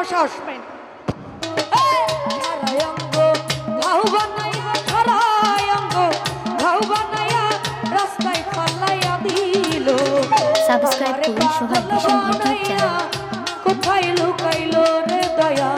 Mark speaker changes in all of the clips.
Speaker 1: রস
Speaker 2: আসবেন
Speaker 1: কোথায় লুকাইলো রে দয়া?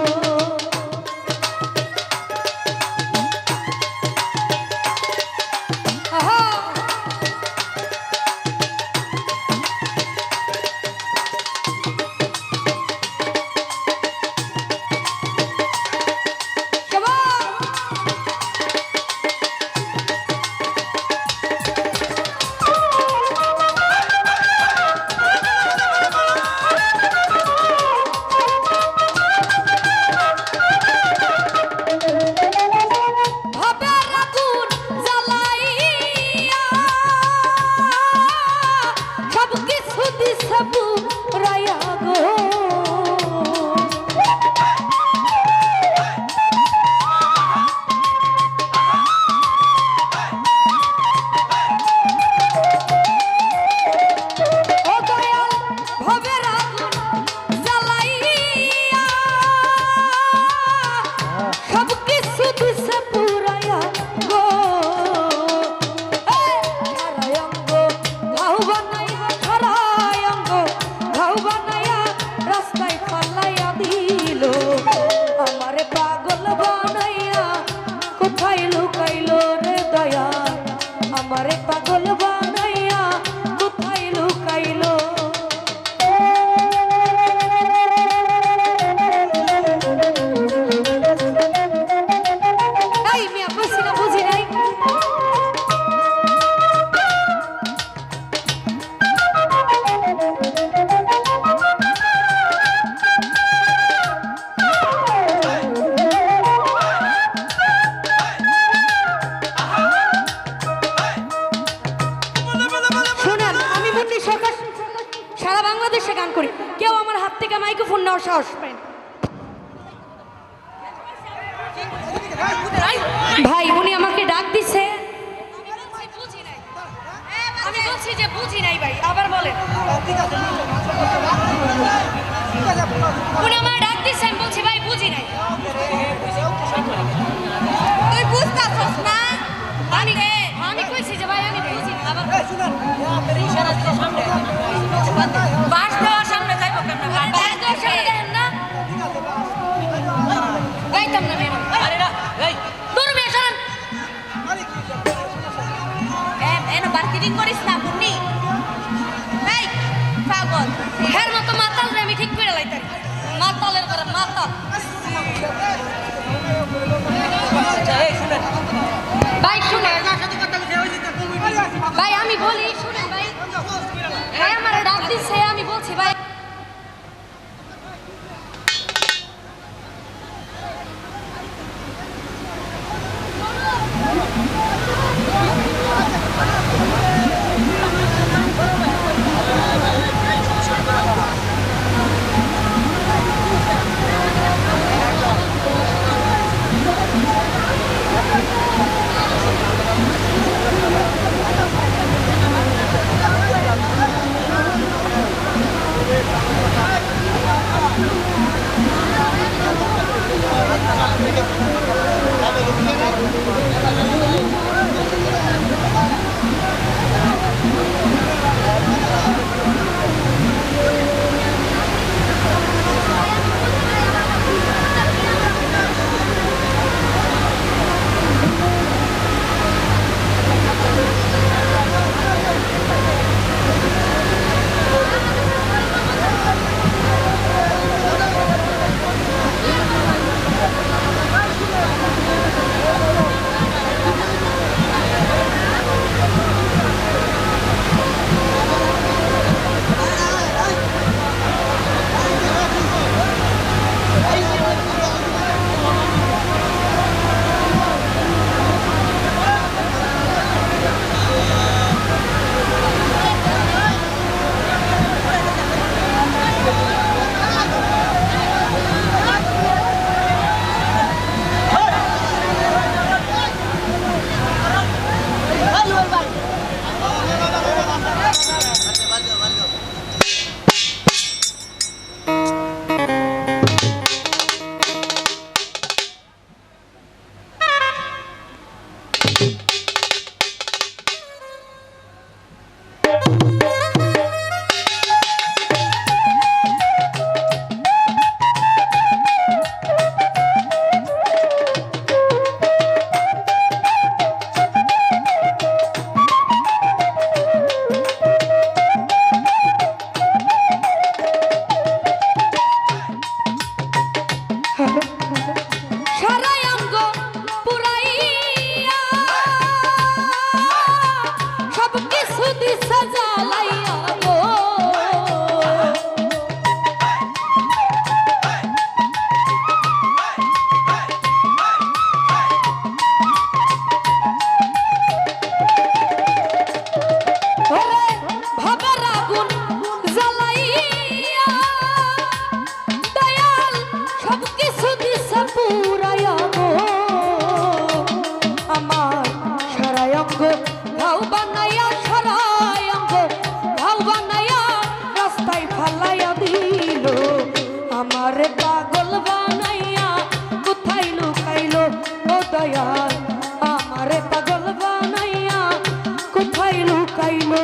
Speaker 1: ভাই, উনি আমাকে ডাক দিছে। আমি বলছি যে বুঝি নাই ভাই, আবার বলেন। উনি ডাক বলছি, ভাই, বুঝি নাই। কইছি যে, ভাই, আমি বুঝি কোথায় লুকাইলো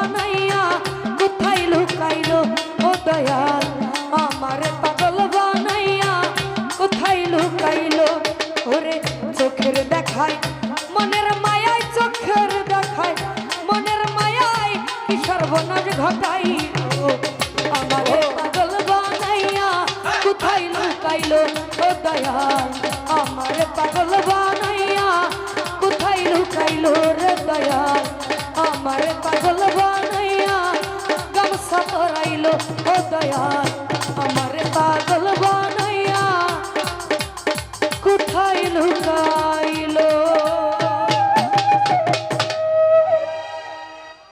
Speaker 1: আমারে